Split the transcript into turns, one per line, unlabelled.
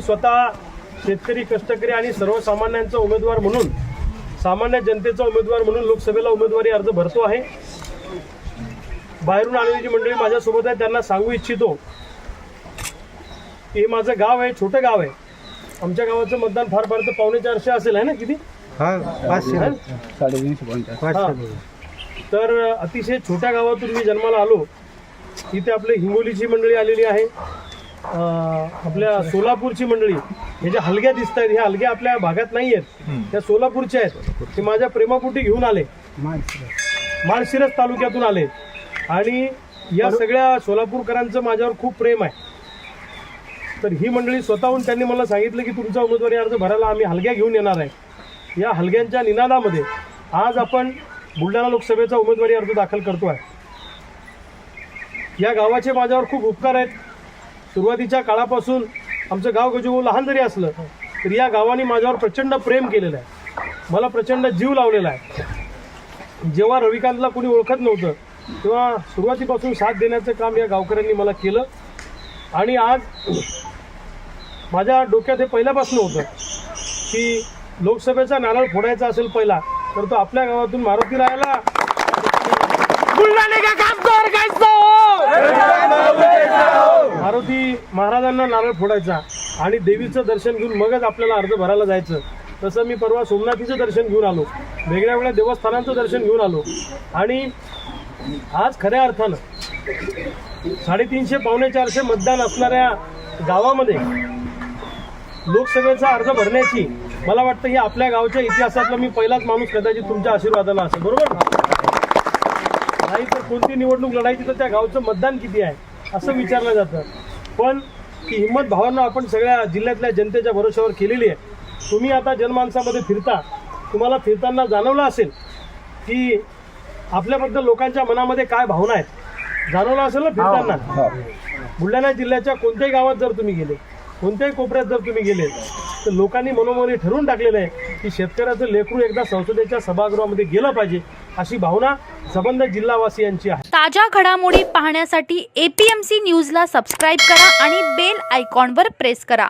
स्वतः शेतकरी कष्टकरी आणि सर्वसामान्यांचा उमेदवार म्हणून सामान्य जनतेचा उमेदवार म्हणून लोकसभेला उमेदवारी अर्ज भरतो आहे. बाहेरून आलेली जी मंडळी माझ्यासोबत आहे त्यांना सांगू इच्छितो. हे माझं गाव आहे छोटं गाव आहे. आमच्या गावाचं मतदान फार फार तर पावणे चारशे असेल आहे ना किती?
हा
हा? हा. तर अतिशय छोट्या गावातून मी जन्माला आलो. इथे आपले हिंगोलीची मंडळी आलेली आहे. आपल्या सोलापूरची मंडळी हे ज्या हलग्या दिसत आहेत ह्या हलग्या आपल्या भागात नाही आहेत त्या सोलापूरच्या आहेत. ते माझ्या प्रेमापोटी घेऊन आले. माळशिरस तालुक्यातून आले. आणि या सगळ्या सोलापूरकरांचं माझ्यावर खूप प्रेम आहे. तर ही मंडळी स्वतःहून त्यांनी मला सांगितलं की तुमचा उमेदवारी अर्ज भरायला आम्ही हलग्या घेऊन येणार आहे. या हलग्यांच्या निनादामध्ये आज आपण बुलढाणा लोकसभेचा उमेदवारी अर्ज दाखल करतो आहे या गावाचे माझ्यावर खूप उपकार आहेत. सुरुवातीच्या काळापासून आमचं गाव गजू लहान जरी असलं तर या गावाने माझ्यावर प्रचंड प्रेम केलेलं आहे. मला प्रचंड जीव लावलेला आहे. जेव्हा रविकांतला कोणी ओळखत नव्हतं तेव्हा सुरुवातीपासून साथ देण्याचं काम या गावकऱ्यांनी मला केलं. आणि आज माझ्या डोक्यात हे पहिल्यापासून होतं की लोकसभेचा नारळ फोडायचा असेल पहिला तर तो आपल्या गावातून मारुती राहायला
बुलढाणे का काम कर
मारुती महाराजांना नारळ फोडायचा आणि देवीचं दर्शन घेऊन मगच आपल्याला अर्ज भरायला जायचं. तसं मी परवा सोमनाथीचं दर्शन घेऊन आलो. वेगळ्या वेगळ्या देवस्थानांचं दर्शन घेऊन आलो. आणि आज खऱ्या अर्थानं साडेतीनशे पावणे चारशे मतदान असणाऱ्या गावामध्ये लोकसभेचा अर्ज भरण्याची मला वाटतं ही आपल्या गावच्या इतिहासातला मी पहिलाच माणूस कदाचित तुमच्या आशीर्वादाला असेल. बरोबर? नाही तर कोणती निवडणूक लढायची तर त्या गावचं मतदान किती आहे असं विचारलं जातं. पण ही हिंमत भावांना आपण सगळ्या जिल्ह्यातल्या जनतेच्या भरोश्यावर केलेली आहे. तुम्ही आता जनमानसामध्ये फिरता तुम्हाला फिरताना जाणवलं असेल की आपल्याबद्दल लोकांच्या मनामध्ये काय भावना आहेत? जाणवलं असेल ना फिरताना? बुलढाणा जिल्ह्याच्या कोणत्याही गावात जर तुम्ही गेले कोणत्याही कोपऱ्यात जर तुम्ही गेले तर लोकांनी मनोमनी ठरवून टाकलेलं आहे की शेतकऱ्याचं लेकरू एकदा संसदेच्या सभागृहामध्ये गेलं पाहिजे. अशी भावना संबंध जिल्हावासियांची आहे.
ताज्या घडामोडी पाहण्यासाठी एपीएमसी न्यूजला सबस्क्राईब करा आणि बेल आयकॉनवर प्रेस करा.